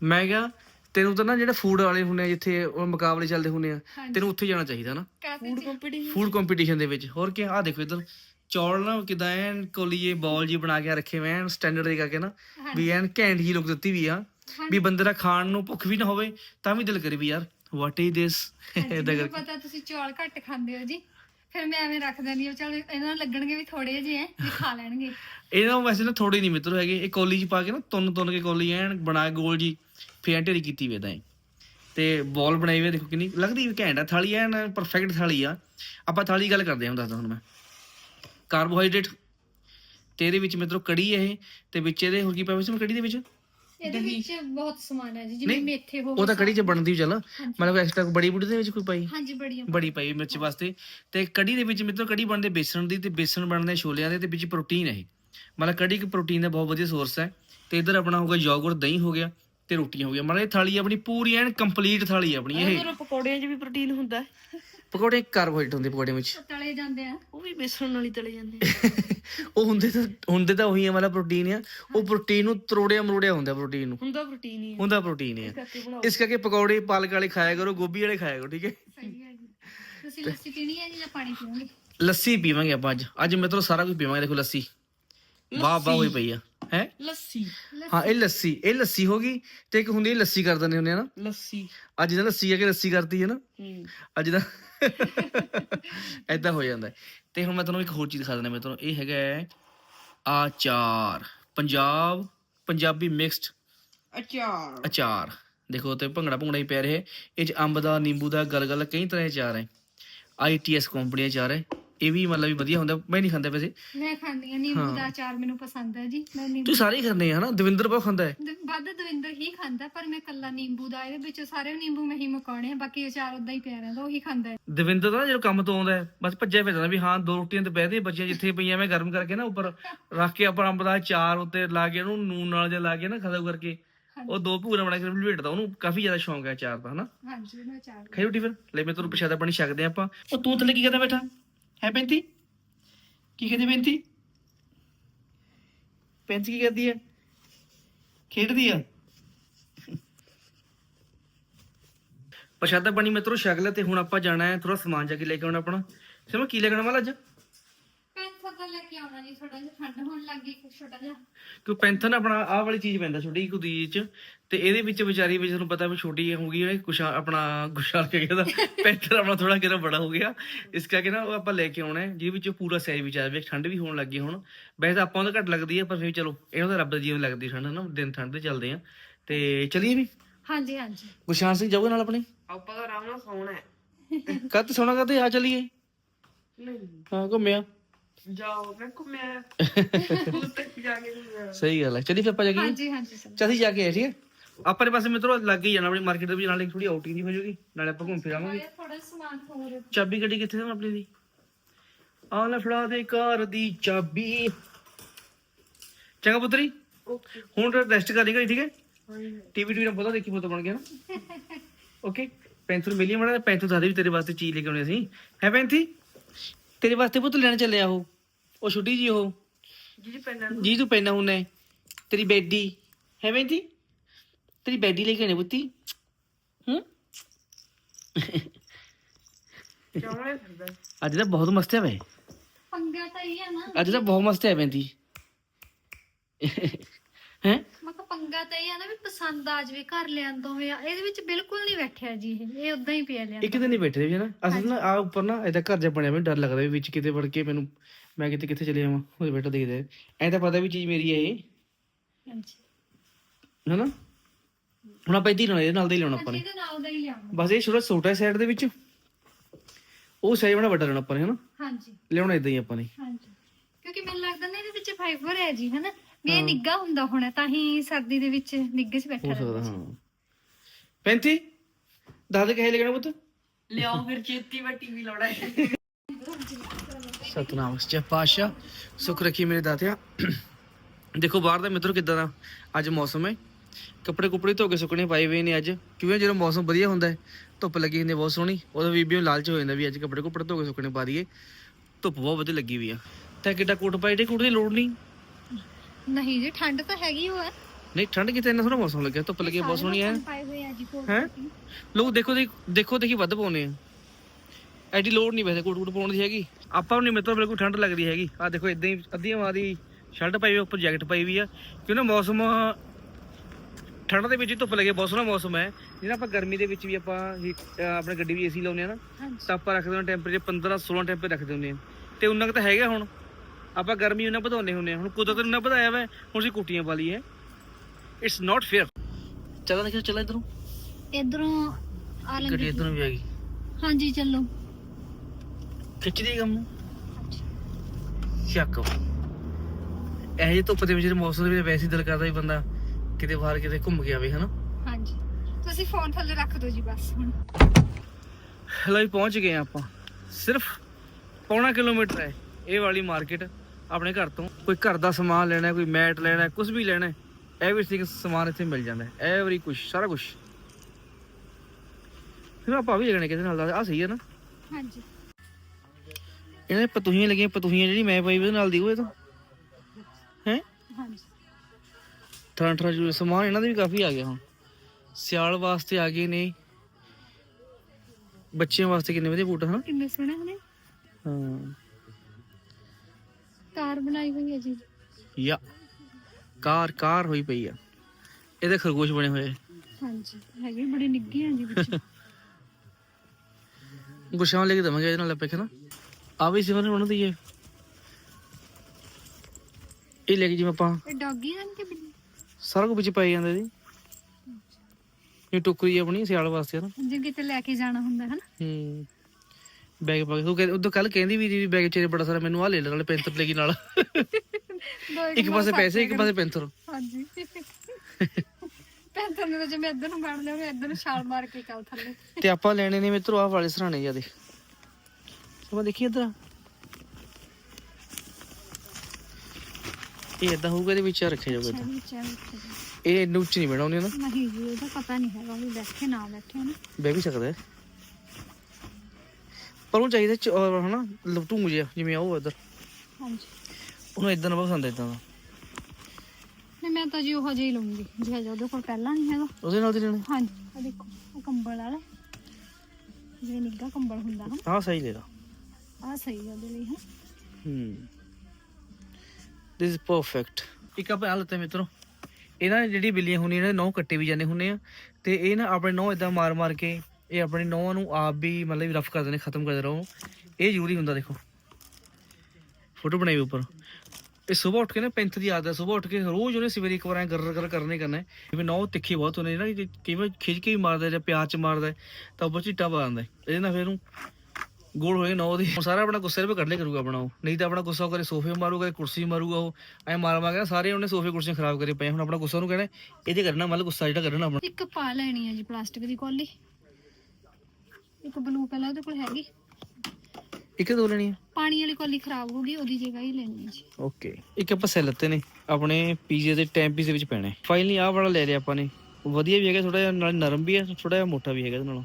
ਮੈਂ ਕਿਹਾ ਤੈਨੂੰ ਤਾਂ ਨਾ ਜਿਹੜੇ ਫੂਡ ਵਾਲੇ ਹੁੰਦੇ ਆ ਜਿੱਥੇ ਉਹ ਮੁਕਾਬਲੇ ਚੱਲਦੇ ਹੁੰਦੇ ਆ ਤੈਨੂੰ ਉੱਥੇ ਜਾਣਾ ਚਾਹੀਦਾ ਨਾ। ਫੂਡ ਕੰਪੀਟੀਸ਼ਨ ਫੂਡ ਕੰਪੀਟੀਸ਼ਨ ਦੇ ਵਿੱਚ। ਹੋਰ ਕੀ ਆ ਦੇਖੋ ਇਧਰ। ਚੌਲ ਨਾ ਕਿਦਾਂ ਐਨ ਕੋਲੀਏ ਬਾਲ ਜੀ ਬਣਾ ਕੇ ਰੱਖੇ ਹੋਏ ਐਨ ਸਟੈਂਡਰਡ ਦੇ ਕਰਕੇ ਨਾ ਵੀ ਐਨ ਘੈਂਟ ਜੀ ਲੁੱਕ ਦਿੱਤੀ ਵੀ ਆ। ਵੀ ਬੰਦੇ ਦਾ ਖਾਣ ਨੂੰ ਭੁੱਖ ਵੀ ਨਾ ਹੋਵੇ ਤਾਂ ਵੀ ਦਿਲ ਕਰੇ ਵੀ ਯਾਰ ਵਾਟ ਇਜ਼ ਦਿਸ ਇਦਾਂ ਕਰਕੇ। ਪਤਾ ਤੁਸੀਂ ਚੌਲ ਘੱਟ ਖਾਂਦੇ ਹੋ ਜੀ। ਫਿਰ ਮੈਂ ਐਵੇਂ ਰੱਖ ਦਿੰਦੀ ਹਾਂ ਚਲ ਇਹਨਾਂ ਨੂੰ ਲੱਗਣਗੇ ਵੀ ਥੋੜੇ ਜਿਹੇ ਐ ਵੀ ਖਾ ਲੈਣਗੇ। ਇਹਨਾਂ ਵੈਸੇ ਨਾ ਥੋੜੇ ਨਹੀਂ ਮਿੱਤਰ ਹੈਗੇ। ਇਹ ਕੋਲੀ ਚ ਪਾ ਕੇ ਨਾ ਤੁੰਨ ਤੁੰਨ ਕੇ ਕੋਲੀ ਐਨ ਬਣਾ ਗੋਲ ਜੀ ਫੇਰ ਢੇਰੀ ਕੀਤੀ ਵੇ ਤਾਂ ਤੇ ਬੋਲ ਬਣਾਈ ਵੇ ਦੇਖੋ ਕਿੰਨੀ ਲੱਗਦੀ ਵੀ ਘੈਂਟ ਆ ਥਾਲੀ ਐਨ ਪਰਫੈਕਟ ਥਾਲੀ ਆ। ਆਪਾਂ ਥਾਲੀ ਗੱਲ ਕਰਦੇ ਹਾਂ ਦੱਸਦਾ ਹੁਣ ਮੈਂ। ਕਾਰਬੋਹਾਈਡਰੇਟ ਤੇ ਇਹਦੇ ਵਿੱਚ ਮਿੱਤਰੋ ਕੜੀ ਇਹ ਤੇ ਵਿੱਚ ਇਹਦੇ ਹੋਰ ਕੀ ਪਾਇਆ ਸੀ ਕੜੀ ਦੇ ਵਿੱਚ? ਇਹਦੇ ਵਿੱਚ ਬਹੁਤ ਸਮਾਨ ਹੈ ਜੀ ਜਿਵੇਂ ਨਹੀਂ, ਮੇਥੇ ਹੋ ਉਹ ਤਾਂ ਕੜੀ ਚ ਬਣਦੀ ਚੱਲ। ਮਤਲਬ ਐਕਸਟਰਾ ਬੜੀ ਬੁੜੀ ਦੇ ਵਿੱਚ ਕੋਈ ਪਾਈ? ਹਾਂਜੀ ਬੜੀਆਂ ਬੜੀ ਪਾਈ ਮਿਰਚ ਵਾਸਤੇ। ਤੇ ਕੜੀ ਦੇ ਵਿੱਚ ਮਿੱਤਰੋ ਕੜੀ ਬਣਦੇ ਬੇਸਣ ਦੀ ਤੇ ਬੇਸਣ ਬਣਦੇ ਛੋਲਿਆਂ ਦੇ ਤੇ ਵਿੱਚ ਪ੍ਰੋਟੀਨ ਹੈ ਇਹ। ਮਤਲਬ ਕੜੀ ਇੱਕ ਪ੍ਰੋਟੀਨ ਦਾ ਬਹੁਤ ਵਧੀਆ ਸੋਰਸ ਹੈ। ਤੇ ਇਧਰ ਆਪਣਾ ਹੋਗਾ ਯੋਗurt ਦਹੀਂ ਹੋ ਗਿਆ ਤੇ ਰੋਟੀਆਂ ਹੋ ਗਿਆ। ਮਤਲਬ ਇਹ ਥਾਲੀ ਆਪਣੀ ਪੂਰੀ ਐਨ ਕੰਪਲੀਟ ਥਾਲੀ ਆਪਣੀ ਇਹ। ਪਕੌੜਿਆਂ 'ਚ ਵੀ ਪ੍ਰੋਟੀਨ ਹੁੰਦਾ ਹੈ। ਪਕੌੜੇ ਕਾਰਬੋਹਾਈਡਰੇਟ ਹੁੰਦੇ ਪਕੌੜੇ ਵਿੱਚ। ਤਲੇ ਜਾਂਦੇ ਆ। ਉਹ ਵੀ ਬੇਸਣ ਨਾਲ ਹੀ ਤਲੇ ਜਾਂਦੇ ਆ। ਉਹ ਹੁੰਦੇ ਤਾਂ ਹੁੰਦੇ ਤਾਂ ਉਹੀ ਆ ਮਤਲਬ ਪ੍ਰੋਟੀਨ ਆ। ਉਹ ਪ੍ਰੋਟੀਨ ਨੂੰ ਤਰੋੜਿਆ ਮਰੋੜਿਆ ਹੁੰਦਾ ਪ੍ਰੋਟੀਨ ਨੂੰ। ਹੁੰਦਾ ਪ੍ਰੋਟੀਨ ਹੀ ਹੈ। ਹੁੰਦਾ ਪ੍ਰੋਟੀਨ ਆ। ਕਰਕੇ ਬਣਾਓ। ਇਸ ਕਰਕੇ ਪਕੌੜੇ ਪਾਲਕ ਵਾਲੇ ਖਾਇਆ ਕਰੋ ਗੋਭੀ ਵਾਲੇ ਖਾਇਆ ਕਰੋ ਠੀਕ ਹੈ? ਸਹੀ ਹੈ ਜੀ। ਤੁਸੀਂ ਲੱਸੀ ਪੀਣੀ ਹੈ ਜੀ ਜਾਂ ਪਾਣੀ ਪੀਓਗੇ? ਲੱਸੀ ਪੀਵਾਂਗੇ ਆਪਾਂ ਅੱਜ। ਅੱਜ ਮਿੱਤਰੋ ਸਾਰਾ ਕੁਝ ਪੀਵਾਂਗੇ ਦੇਖੋ ਲੱਸੀ। ਵਾਹ ਵਾਹ ਹੋਈ ਪਈ ਆ। ਹੈ? ਲੱਸੀ। ਹਾਂ ਇਹ ਲੱਸੀ ਇਹ ਲੱਸੀ ਹੋ ਗਈ ਤੇ ਇੱਕ ਹੁੰਦੀ ਹੈ ਲੱਸੀ ਕਰ ਦਿੰਦੇ ਹੁੰਦੇ ਆ ਨਾ। ਲੱਸੀ। ਅੱਜ ਦਾ ਲੱਸੀ ਆ ਕੇ ਲੱਸੀ ਕਰਤੀ ਹੈ ਨਾ। ਹੂੰ। ਅੱਜ ਦਾ ਐਦਾਂ ਹੋ ਜਾਂਦਾ। ਤੇ ਹੁਣ ਮੈਂ ਤੁਹਾਨੂੰ ਇੱਕ ਹੋਰ ਚੀਜ਼ ਦਿਖਾ ਦਿੰਦਾ ਮੈਂ ਤੁਹਾਨੂੰ ਇਹ ਹੈਗਾ ਹੈ ਆਚਾਰ। ਪੰਜਾਬ ਪੰਜਾਬੀ ਮਿਕਸਡ ਅਚਾਰ। ਅਚਾਰ। ਦੇਖੋ ਤੇ ਭੰਗੜਾ ਭੰਗੜਾ ਹੀ ਪੈ ਰਿਹਾ ਇਹ ਚ ਅੰਬ ਦਾ ਨਿੰਬੂ ਦਾ ਗਲਗਲ ਕਈ ਤਰ੍ਹਾਂ ਦੇ ਅਚਾਰ ਹੈ। ਆਈਟੀਐਸ ਕੰਪਨੀ ਦਾ ਅਚਾਰ ਹੈ ਇਹ ਵੀ ਮਤਲਬ ਵੀ ਵਧੀਆ ਹੁੰਦਾ ਮੈਂ ਨਹੀਂ ਖਾਂਦਾ ਵੈਸੇ। ਮੈਂ ਖਾਂਦੀ ਹਾਂ ਨਿੰਬੂ ਦਾ ਅਚਾਰ ਮੈਨੂੰ ਪਸੰਦ ਹੈ ਜੀ ਮੈਂ ਨਿੰਬੂ ਤੂੰ ਸਾਰੇ ਹੀ ਖਾਂਦੇ ਆ ਹਨਾ? ਦਵਿੰਦਰ ਬਹੁਤ ਖਾਂਦਾ ਹੈ। ਦ- ਵੱਧ ਦਵਿੰਦਰ ਹੀ ਖਾਂਦਾ ਪਰ ਮੈਂ ਕੱਲਾ ਨਿੰਬੂ ਦਾ ਇਹਦੇ ਵਿੱਚ ਸਾਰੇ ਨਿੰਬੂ ਮੈਂ ਹੀ ਮਕਾਉਣੇ ਆ ਬਾਕੀ ਅਚਾਰ ਉਦਾਂ ਹੀ ਪਿਆ ਰਹਿੰਦਾ ਉਹੀ ਖਾਂਦਾ ਹੈ। ਦਵਿੰਦਰ ਦਾ ਨਾ ਜਦੋਂ ਕੰਮ ਤੋਂ ਆਉਂਦਾ ਹੈ ਬਸ ਭੱਜਿਆ ਫਿਰਦਾ ਵੀ ਹਾਂ ਦੋ ਰੋਟੀਆਂ ਤੇ ਬਹਿਦੇ ਬੱਚੇ ਜਿੱਥੇ ਪਈਆਂ ਮੈਂ ਗਰਮ ਕਰਕੇ ਨਾ ਉੱਪਰ ਰੱਖ ਕੇ ਆਪਾਂ ਅੰਬ ਦਾ ਚਾਰ ਉੱਤੇ ਲਾ ਕੇ ਉਹਨੂੰ ਨੂਨ ਨਾਲ ਜਿਹਾ ਲਾ ਕੇ ਨਾ ਖਤਮ ਕਰਕੇ ਉਹ ਦੋ ਭੂਰਾ ਬਣਾ ਕੇ ਲਪੇਟਦਾ ਉਹਨੂੰ ਕਾਫੀ ਜ਼ਿਆਦਾ ਸ਼ੌਂਕ ਹੈ ਅਚਾਰ ਦਾ ਹਨਾ? ਹਾਂਜੀ ਮੈਂ ਅਚਾਰ ਖਾਈ ਰੋਟੀ ਫਿਰ? ਲੈ ਮੈਂ ਤੁਹਾਨੂੰ ਪ੍ਰਸ਼ਾਦਾ ਪਾਣੀ ਛਕਦੇ ਆਪਾਂ। ਉਹ ਤੂੰ ਥੱਲੇ ਕੀ ਕਰਦਾ ਬੈਠਾ? ਹੈ ਪੈਂਤੀ? ਕੀ ਕਹਿੰਦੀ ਪੈਂਤੀ? ਪੈਂਤੀ ਕੀ ਕਰਦੀ ਹੈ? ਖੇਡਦੀ ਆ। ਪ੍ਰਸ਼ਾਦਾ ਪਾਣੀ ਮਿੱਤਰੋ ਛਕ ਲਿਆ ਤੇ ਹੁਣ ਆਪਾਂ ਜਾਣਾ ਹੈ ਥੋੜਾ ਸਮਾਨ ਜਾ ਕੇ ਲੈ ਕੇ ਆਉਣਾ ਆਪਣਾ। ਸਿਮਾ ਕੀ ਲੈ ਕੇ ਆਉਣਾ ਵਾਲਾ ਅੱਜ? ਪੈਨਸਲ ਤਾਂ ਲੈ ਕੇ ਆਉਣਾ ਜੀ ਥੋੜਾ ਜਿਹਾ ਠੰਡ ਹੋਣ ਲੱਗ ਗਈ ਕੁਛ ਛੋਟਾ ਜਿਹਾ। ਕਿਉਂ ਪੈਂਥਰ ਨਾ ਆਪਣਾ ਆਹ ਵਾਲੀ ਚੀਜ਼ ਪੈਂਦਾ ਛੋਟੀ ਜਿਹੀ ਕੁਦੀ ਚ ਤੇ ਇਹਦੇ ਵਿੱਚ ਵਿਚਾਰੀ ਵਿੱਚ ਤੁਹਾਨੂੰ ਪਤਾ ਵੀ ਛੋਟੀ ਹੋ ਗਈ ਹੈ ਕੁਛ ਆਪਣਾ ਗੁਸ਼ਾਲ ਕੇ ਕਹਿੰਦਾ ਪੈਂਥਰ ਆਪਣਾ ਥੋੜਾ ਕਿਰਾ ਬੜਾ ਹੋ ਗਿਆ। ਇਸ ਕਰਕੇ ਨਾ ਉਹ ਆਪਾਂ ਲੈ ਕੇ ਆਉਣਾ ਹੈ ਜਿਹਦੇ ਵਿੱਚ ਪੂਰਾ ਸਾਈਜ਼ ਵਿੱਚ ਆਵੇ ਠੰਡ ਵੀ ਹੋਣ ਲੱਗੀ ਹੁਣ। ਵੈਸੇ ਤਾਂ ਆਪਾਂ ਨੂੰ ਤਾਂ ਘੱਟ ਲੱਗਦੀ ਹੈ ਪਰ ਫਿਰ ਚਲੋ ਇਹਨਾਂ ਦਾ ਰੱਬ ਦਾ ਜੀਵਨ ਲੱਗਦੀ ਠੰਡ ਨਾ ਦਿਨ ਠੰਡ ਦੇ ਚੱਲਦੇ ਆ। ਤੇ ਚਲੀਏ ਵੀ? ਹਾਂਜੀ ਹਾਂਜੀ। ਗੁਸ਼ਾਨ ਸਿੰਘ ਜਾਊਗਾ ਨਾਲ ਆਪਣੇ? ਆਪਾਂ ਤਾਂ ਆਰਾਮ ਨਾਲ ਸੌਣਾ ਹੈ। ਕੱਤ ਸੋਣਾ ਕਦੇ ਆ ਚਲੀਏ। ਨਹੀਂ। ਹਾਂ ਘੁੰਮਿਆ। ਜਾਓ ਮੈਂ ਘੁੰਮਿਆ। ਸਕੂਲ ਤੱਕ ਜਾ ਕੇ ਘੁੰਮਿਆ ਸਹੀ ਗੱਲ ਹੈ। ਚਲੀ ਫਿਰ ਆਪਾਂ ਜਾ ਕੇ? ਹਾਂਜੀ ਹਾਂਜੀ ਸਰ। ਚੱਲ ਜਾ ਕੇ ਆਏ ਠੀਕ ਹੈ? ਆਪਾਂ ਪਾਸੇ ਮਿੱਤਰੋ ਲੱਗ ਹੀ ਜਾਣਾ ਆਪਣੀ ਮਾਰਕੀਟ ਦੇ ਵਿੱਚ ਨਾਲੇ ਥੋੜੀ ਆਊਟਿੰਗ ਦੀ ਹੋ ਜਾਊਗੀ। ਨਾਲੇ ਆਪਾਂ ਘੁੰਮ ਫਿਰਾਂਗੇ ਥੋੜਾ ਸਮਾਨ ਹੋਰ। ਚਾਬੀ ਗੱਡੀ ਕਿੱਥੇ ਹੈ ਆਪਣੀ ਦੀ? ਆ ਲੈ ਫੜਾ ਦੇ ਕਾਰ ਦੀ ਚਾਬੀ। ਚੰਗਾ ਪੁੱਤਰੀ? ਓਕੇ ਹੁਣ ਰੈਸਟ ਕਰ ਲਈ ਘੜੀ ਠੀਕ ਹੈ? ਹਾਂਜੀ। ਟੀਵੀ ਟੀਵੀ ਨਾਲ ਪਤਾ ਦੇਖੀ ਪਤਾ ਬਣ ਗਿਆ ਨਾ। ਓਕੇ ਪੈਂਥਰ ਮਿਲੀ ਮੜਾ ਪੈਂਥਰ ਦਾਦੇ ਵੀ ਤੇਰੇ ਵਾਸਤੇ ਚੀਜ਼ ਲੈ ਕੇ ਆਉਣੀ ਸੀ ਹੈ ਪੈਂਥੀ? ਤੇਰੇ ਵਾਸਤੇ ਪੁੱਤ ਲੈਣ ਚੱਲਿਆ ਉਹ। ਉਹ ਛੁੱਟੀ ਜੀ ਉਹ। ਜੀ ਪੈਨ ਜੀ ਤੂੰ ਪੈਣਾ ਹੁੰਨੇ ਤੇਰੀ ਬੈਡੀ। ਹੈ ਪੈਂਥੀ ਤੇਰੀ ਬੈਡੀ ਲੈ ਕੇ ਆਣੇ ਪੁੱਤੀ। ਹੂੰ? ਫਿਰਦਾ? ਅੱਜ ਤਾਂ ਬਹੁਤ ਮਸਤ ਹੈ ਵੇ। ਪੰਗਾ ਤਾਂ ਇਹ ਆ ਨਾ। ਅੱਜ ਤਾਂ ਬਹੁਤ ਮਸਤ ਹੈ ਪੈਂਥੀ ਹੈ? ਪੰਗਾ ਤਾਂ ਇਹ ਆ ਨਾ ਵੀ ਪਸੰਦ ਆ ਜਾਵੇ ਘਰ ਲਿਆਂਦ ਹੋਵੇ ਇਹਦੇ ਵਿੱਚ ਬਿਲਕੁਲ ਨਹੀਂ ਬੈਠਿਆ ਜੀ ਇਹ। ਇਹ ਉਦਾਂ ਹੀ ਪਿਆ ਲਿਆ ਇੱਕ ਦਿਨ ਨਹੀਂ ਬੈਠੇ ਵੀ ਨਾ। ਅਸਲ ਨਾ ਆ ਉੱਪਰ ਨਾ ਇਹਦਾ ਘਰ ਜਿਹਾ ਬਣਿਆ ਮੈਨੂੰ ਡਰ ਲੱਗਦਾ ਵੀ ਵਿੱਚ ਕਿਤੇ ਵੜ ਕੇ ਮੈਨੂੰ ਮੈਂ ਕਿਤੇ ਕਿੱਥੇ ਚਲੇ ਜਾਵਾਂ ਉਹਦੇ ਬੈਠਾ ਦੇਖਦੇ। ਐ ਤਾਂ ਪਤਾ ਵੀ ਚੀਜ਼ ਮੇਰੀ ਹੈ ਇਹ। ਹਾਂਜੀ। ਹੈਨਾ? ਹੁਣ ਆਪਾਂ ਇੱਥੇ ਹੀ ਲਾਉਣਾ ਇਹਦੇ ਨਾਲ ਦਾ ਹੀ ਲਾਉਣਾ ਆਪਾਂ ਨੇ। ਇਹਦੇ ਨਾਲ ਦਾ ਹੀ ਲਿਆਉਣਾ ਬਸ ਇਹ ਛੋਟਾ ਛੋਟਾ ਸਾਈਡ ਦੇ ਵਿੱਚ। ਉਹ ਸਾਈਜ਼ ਬਣਾ ਵੱਡਾ ਲੈਣਾ ਆਪਾਂ ਨੇ ਹਨਾ? ਹਾਂਜੀ। ਲਿਆਉਣਾ ਇਦਾਂ ਹੀ ਆਪਾਂ ਨੇ। ਹਾਂਜੀ। ਕਿਉਂਕਿ ਮੈਨੂੰ ਲੱਗਦਾ ਨਾ ਇਹਦੇ ਵਿੱਚ ਫਾਈਬਰ ਹੈ ਜੀ ਹਨਾ? ਵੀ ਇਹ ਨਿੱਗਾ ਹੁੰਦਾ ਹੋਣਾ ਤਾਂ ਹੀ ਸਰਦੀ ਦੇ ਵਿੱਚ ਨਿੱਗੇ 'ਚ ਬੈਠਾ ਹੋ ਸਕਦਾ ਹਾਂ। ਪੈਂਤੀ? ਦੱਸ ਦੇ ਕਹੇ ਲੱਗਣਾ ਪੁੱਤ? ਲਿਆਓ ਫਿਰ ਚੇਤੀ ਮੈਂ ਟੀਵੀ ਲਾਉਣਾ ਹੈ। ਸਤਨਾਮ ਸੱਚਾ ਪਾਸ਼ਾ ਸੁਖ ਰੱਖੀ ਮੇਰੇ ਦਾਤਿਆ। ਦੇਖੋ ਬਾਹਰ ਦਾ ਮਿੱਤਰੋ ਕਿਦਾਂ ਦਾ ਅੱਜ ਮੌਸਮ ਹੈ। ਕੱਪੜੇ ਕੁਪੜੇ ਧੋ ਕੇ ਸੁੱਕਣੇ ਪਾਏ ਹੋਏ ਨੇ ਅੱਜ। ਕਿਉਂਕਿ ਜਦੋਂ ਮੌਸਮ ਵਧੀਆ ਹੁੰਦਾ ਹੈ? ਧੁੱਪ ਲੱਗੀ ਹੁੰਦੀ ਹੈ ਬਹੁਤ ਸੋਹਣੀ। ਉਹਦਾ ਬੀਬੀਓ ਲਾਲਚ ਹੋ ਜਾਂਦਾ ਵੀ ਅੱਜ ਕੱਪੜੇ ਕੁਪੜੇ ਧੋ ਕੇ ਸੁੱਕਣੇ ਪਾ ਦਈਏ। ਧੁੱਪ ਬਹੁਤ ਵਧੀਆ ਲੱਗੀ ਵੀ ਆ। ਤਾਂ ਕਿੱਡਾ ਕੋਟ ਪਾਈ ਤੇ ਕੋਟ ਦੀ ਲੋੜ ਨਹੀਂ। ਨਹੀਂ ਜੀ ਠੰਡ ਤਾਂ ਹੈਗੀ ਹੋ ਹੈ। ਨਹੀਂ ਠੰਡ ਕਿਤੇ ਇੰਨਾ ਸੋਹਣਾ ਮੌਸਮ ਲੱਗਿਆ ਧੁੱਪ ਲੱਗੀ ਬਹੁਤ ਸੋਹਣੀ ਹੈ। ਪਾਏ ਹੋਏ ਆ ਜੀ ਕੋਟ ਹੈਂ? ਲੋਕ ਦੇਖੋ ਦੇਖ ਦੇਖੋ ਦੇਖੀ ਵੱਧ ਪਾਉਨੇ ਆ। ਐਡੀ ਲੋੜ ਨਹੀਂ ਵੈਸੇ ਕੋਟ ਕੋਟ ਪਾਉਣ ਦੀ ਹੈਗੀ। ਆਪਾਂ ਨੂੰ ਨਹੀਂ ਮਿੱਤਰ ਬਿਲਕੁਲ ਠੰਡ ਲੱਗਦੀ ਹੈਗੀ। ਆ ਦੇਖੋ ਇਦਾਂ ਹੀ ਅੱਧੀਆਂ ਮਾਰੀ ਸ਼ਰਟ ਪਾਈ ਹੋਈ ਉੱਪਰ ਜੈਕਟ ਪਾਈ ਵੀ ਆ। ਕਿਉਂ ਨਾ ਮੌਸਮ ਠੰਡ ਦੇ ਵਿੱਚ ਹੀ ਧੁੱਪ ਲੱਗੇ ਬਹੁਤ ਸੋਹਣਾ ਮੌਸਮ ਹੈ। ਜਿਹੜਾ ਆਪਾਂ ਗਰਮੀ ਦੇ ਵਿੱਚ ਵੀ ਆਪਾਂ ਹੀ- ਅਹ ਆਪਣੇ ਗੱਡੀ ਵੀ ਏਸੀ ਲਾਉਂਦੇ ਆ ਨਾ ਹਾਂਜੀ। ਤਾਂ ਆਪਾਂ ਰੱਖਦੇ ਹਾਂ ਟੈਂਪਰੇਚਰ 15 16 ਟੈਂਪਰੇਚਰ ਰੱਖਦੇ ਹੁੰਦੇ ਆ। ਤੇ ਉਨਾ ਕੁ ਤਾਂ ਹੈਗਾ ਹੁਣ। ਆਪਾਂ ਗਰਮੀ ਉਹਨਾਂ ਵਧਾਉਂਦੇ ਹੁੰਦੇ ਆ ਹੁਣ ਕੁਦਰਤ ਨੇ ਨਾ ਵਧਾਇਆ ਵਾ ਹੁਣ ਅਸੀਂ ਕੁੱਟੀਆਂ ਪਾ ਲਈਏ। ਇਟਸ ਨਾਟ ਫੇਅਰ ਚੱਲ ਦੇਖੋ ਚੱਲ ਇਧਰੋਂ। ਇਧਰੋਂ ਆ ਗੱਡੀ ਲੰਗੀ ਇਧਰੋਂ ਵੀ ਆ ਗਈ। ਹਾਂਜੀ ਚੱਲੋ। ਖਿੱਚਦੀ ਕੰਮ ਨੂੰ? ਚੱਕ ਇਹ ਜੇ ਧੁੱਪ ਦੇ ਵਿੱਚ ਮੌਸਮ ਦੇ ਵਿੱਚ ਵੈਸੇ ਹੀ ਦਿਲ ਕਰਦਾ ਵੀ ਬੰਦਾ ਕਿਤੇ ਬਾਹਰ ਕਿਤੇ ਘੁੰਮ ਕੇ ਆਵੇ ਹਨਾ? ਹਾਂਜੀ। ਤੁਸੀਂ ਫੋਨ ਥੱਲੇ ਰੱਖ ਦਿਓ ਜੀ ਬਸ ਹੁਣ। ਹਲੋ ਪਹੁੰਚ ਗਏ ਆਪਾਂ। ਸਿਰਫ ਪੌਣਾ ਕਿਲੋਮੀਟਰ ਹੈ ਇਹ ਵਾਲੀ ਮਾਰਕੀਟ ਆਪਣੇ ਘਰ ਤੋਂ ਕੋਈ ਘਰ ਦਾ ਸਮਾਨ ਲੈਣਾ ਕੋਈ ਮੈਟ ਲੈਣਾ ਕੁਝ ਵੀ ਲੈਣਾ ਐਵਰੀਥਿੰਗ ਸਮਾਨ ਇੱਥੇ ਮਿਲ ਜਾਂਦਾ ਐਵਰੀ ਕੁਝ ਸਾਰਾ ਕੁਝ ਫਿਰ ਆਪਾਂ ਵੀ ਲੈਣੇ ਕਿਹਦੇ ਨਾਲ ਦਾ ਆ ਸਹੀ ਹੈ ਨਾ? ਹਾਂਜੀ। ਇਹਨੇ ਪਤੂਹੀਆਂ ਲੱਗੀਆਂ ਪਤੂਹੀਆਂ ਜਿਹੜੀ ਮੈਂ ਪਾਈ ਉਹਦੇ ਨਾਲ ਦੀ ਉਹ ਇਹ ਤਾਂ? ਹੈ? ਹਾਂਜੀ। ਜੋ ਸਮਾਨ ਇਹਨਾਂ ਦੇ ਵੀ ਕਾਫੀ ਆ ਗਿਆ ਹੁਣ। ਸਿਆਲ ਵਾਸਤੇ ਆ ਗਏ ਨੇ। ਬੱਚਿਆਂ ਵਾਸਤੇ ਕਿੰਨੇ ਵਧੀਆ ਬੂਟ ਹਨ? ਕਿੰਨੇ ਸੋਹਣੇ ਨੇ ਹਾਂ। ਕਾਰ ਬਣਾਈ ਹੋਈ ਹੈ ਜੀ। ਯਾ ਕਾਰ ਕਾਰ ਹੋਈ ਪਈ ਆ। ਇਹਦੇ ਖਰਗੋਸ਼ ਬਣੇ ਹੋਏ ਹਾਂਜੀ ਹੈਗੇ ਬੜੇ ਨਿੱਗੇ ਆ ਜੀ ਵਿੱਚ। ਗੁਸ਼ਾਂ ਲੈ ਕੇ ਦਵਾਂਗੇ ਇਹਦੇ ਨਾਲ ਆਪਾਂ ਨਾ? ਆ ਵੀ ਸਿਮਰਨ ਉਹਨਾਂ ਦੀ ਇਹ ਲੈ ਕੇ ਜਿਵੇਂ ਆਪਾਂ ਇਹ ਡੌਗੀ ਹਨ ਕਿ ਬਿੱਲੀ? ਸਾਰਾ ਕੁਝ ਵਿੱਚ ਪਾਈ ਜਾਂਦਾ ਜੀ। ਇਹ ਟੋਕਰੀ ਆਪਣੀ ਸਿਆਲ ਵਾਸਤੇ ਨਾ? ਜੇ ਕਿਤੇ ਲੈ ਕੇ ਜਾਣਾ ਹੁੰਦਾ ਹੈ ਨਾ? ਹੂੰ। ਬੈਗ ਪਾ ਕੇ। ਉਹ ਕਹਿੰਦੀ ਉਦੋਂ ਕੱਲ ਕਹਿੰਦੀ ਵੀ ਜੀ ਬੈਗ ਚ ਬੜਾ ਸਾਰਾ ਮੈਨੂੰ ਆ ਲੈ ਲੈ ਨਾਲੇ ਪੈਂਤਰ ਲੈ ਗਈ ਨਾਲ। ਇੱਕ ਪਾਸੇ ਪੈਸੇ ਇੱਕ ਪਾਸੇ ਪੈਂਤਰ ਹਾਂਜੀ। ਪੈਂਤਰ ਨੇ ਤਾਂ ਜਿਵੇਂ ਇੱਧਰ ਨੂੰ ਬਣ ਲਿਆ ਮੈਂ ਇੱਧਰ ਨੂੰ ਛਾਲ ਮਾਰ ਕੇ ਕੱਲ ਥੱਲੇ। ਤੇ ਆਪਾਂ ਲੈਣੇ ਨੇ ਮਿੱਤਰੋ ਆਹ ਵਾਲੇ ਸਰਾਣੇ ਜਿਆਦੇ। ਸਮਾਂ ਦੇਖੀ ਇਧਰ। ਇਹ ਇਦਾਂ ਹੋਊਗਾ ਇਹਦੇ ਵਿੱਚ ਰੱਖਿਆ ਜਾਊਗਾ। ਇਹ ਇੰਨੇ ਉੱਚ ਨਹੀਂ ਬਣਾਉਣੇ ਨਾ ਨਹੀਂ ਜੀ ਉਹਦਾ ਪਤਾ ਨਹੀਂ ਹੈਗਾ ਵੀ ਬੈਠੇ ਨਾ ਬੈਠੇ ਨਾ ਬਹਿ ਵੀ ਸਕਦਾ ਹੈ। ਪਰ ਉਹ ਚਾਹੀਦਾ ਚ- ਅਹ ਹਨਾ ਲਪਟੂ ਜਿਹਾ ਜਿਵੇਂ ਆ ਉਹ ਇਧਰ ਹਾਂਜੀ। ਉਹਨੂੰ ਇਦਾਂ ਨਾ ਪਸੰਦ ਇਦਾਂ ਦਾ। ਨਹੀਂ ਮੈਂ ਤਾਂ ਜੀ ਉਹ ਜਿਹਾ ਹੀ ਲਊਂਗੀ ਜਿਹੜਾ ਉਹਦੇ ਕੋਲ ਪਹਿਲਾਂ ਨਹੀਂ ਹੈਗਾ। ਉਹਦੇ ਨਾਲ ਦੀ ਲੈਣੇ। ਹਾਂਜੀ ਆ ਦੇਖੋ ਉਹ ਕੰਬਲ ਵਾਲਾ। ਜਿਵੇਂ ਨਿੱਗਾ ਕੰਬਲ ਹੁੰਦਾ ਹਨ। ਆਹ ਸਹੀ ਲੈ ਲਾ। ਆ ਸਹੀ ਹੈ ਉਹਦੇ ਲਈ ਹਾਂ ਹੂੰ। ਦਿਸ ਇਜ਼ ਪਰਫੈਕਟ ਇੱਕ ਆਪਾਂ ਹਾਲਤ ਹੈ ਮਿੱਤਰੋ। ਇਹਨਾਂ ਨੇ ਜਿਹੜੀ ਬਿੱਲੀਆਂ ਹੁੰਦੀਆਂ ਦੇ ਨੌ ਕੱਟੇ ਵੀ ਜਾਂਦੇ ਹੁੰਦੇ ਆ। ਤੇ ਇਹ ਨਾ ਆਪਣੇ ਨੌ ਇਦਾਂ ਮਾਰ ਮਾਰ ਕੇ ਇਹ ਆਪਣੀ ਨੌ ਨੂੰ ਆਪ ਵੀ ਮਤਲਬ ਰਫ ਕਰਦੇ ਨੇ, ਖਤਮ ਕਰਦੇ ਰਹੋ। ਇਹ ਜ਼ਰੂਰੀ ਹੁੰਦਾ, ਦੇਖੋ। ਫੋਟੋ ਬਣਾਈ ਹੋਈ ਉੱਪਰ। ਇਹ ਸਵੇਰ ਉੱਠ ਕੇ ਨਾ ਪੈਂਥਰ ਦੀ ਆਦਤ ਹੈ। ਸਵੇਰ ਉੱਠ ਕੇ ਰੋਜ਼ ਉਹਨੇ ਸਵੇਰੇ ਇੱਕ ਵਾਰ ਐ ਗਰ ਗਰ ਕਰਨੇ ਕਰਨਾ ਜਿਵੇਂ ਨੌ ਤਿੱਖੇ ਬਹੁਤ ਹੁੰਦੇ ਨਾ ਕਈ ਵਾਰ ਖਿੱਚ ਕੇ ਵੀ ਮਾਰਦਾ ਜਾਂ ਪਿਆਰ ਚ ਮਾਰਦਾ ਤਾਂ ਉੱਪਰ ਝੀਟਾ ਪਾ ਦਿੰਦਾ ਇਹਦੇ ਨਾਲ ਫਿਰ ਉਹਨੂੰ ਗੋਲ ਹੋਏ ਨੌ ਦੀ। ਸਾਰਾ ਆਪਣਾ ਗੁੱਸੇ ਰਵੇ ਕੱਢ ਲਿਆ ਕਰੂਗਾ ਆਪਣਾ ਉਹ। ਨਹੀਂ ਤਾਂ ਆਪਣਾ ਗੁੱਸਾ ਉਹ ਕਰੇ ਸੋਫੇ ਮਾਰੂਗਾ ਕੁਰਸੀ ਮਾਰੂਗਾ ਉਹ। ਐ ਮਾਰ ਮਾਰ ਕੇ ਸਾਰੇ ਉਹਨੇ ਸੋਫੇ ਕੁਰਸੀਆਂ ਖਰਾਬ ਕਰੇ ਪਏ ਹੁਣ ਆਪਣਾ ਗੁੱਸਾ ਨੂੰ ਕਹਿਣਾ ਇਹਦੇ ਕਰਨਾ ਮਤਲਬ ਗੁੱਸਾ ਜਿਹੜਾ ਕਰਨਾ ਆਪਣਾ। ਇੱਕ ਪਾ ਲੈਣੀ ਹੈ ਜੀ, ਪਲਾਸਟਿਕ ਦੀ ਕੌਲੀ। ਇੱਕ ਬਲੂ ਕਲਰ ਉਹਦੇ ਕੋਲ ਹੈਗੀ। ਇੱਕ ਦੋ ਲੈਣੀ ਪਾਣੀ ਵਾਲੀ ਕੌਲੀ ਖਰਾਬ ਹੋ ਗਈ ਉਹਦੀ ਜਗ੍ਹਾ ਹੀ ਲੈਣੀ ਜੀ। ਓਕੇ ਇੱਕ ਆਪਾਂ ਸੈੱਲ ਲੱਤੇ ਨੇ ਆਪਣੇ ਪੀਜ਼ੇ ਦੇ ਟਾਈਮ ਦੇ ਵਿੱਚ ਪੈਣੇ। ਫਾਈਨਲੀ ਆਹ ਵਾਲਾ ਲੈ ਲਿਆ ਆਪਾਂ ਨੇ। ਵਧੀਆ ਵੀ ਹੈਗਾ ਥੋੜਾ ਜਿਹਾ ਨਾਲ ਨਰਮ ਵੀ ਹੈ ਥੋੜਾ ਜਿਹਾ ਮੋਟਾ ਵੀ ਹੈਗਾ ਇਹਦੇ ਨਾਲੋਂ।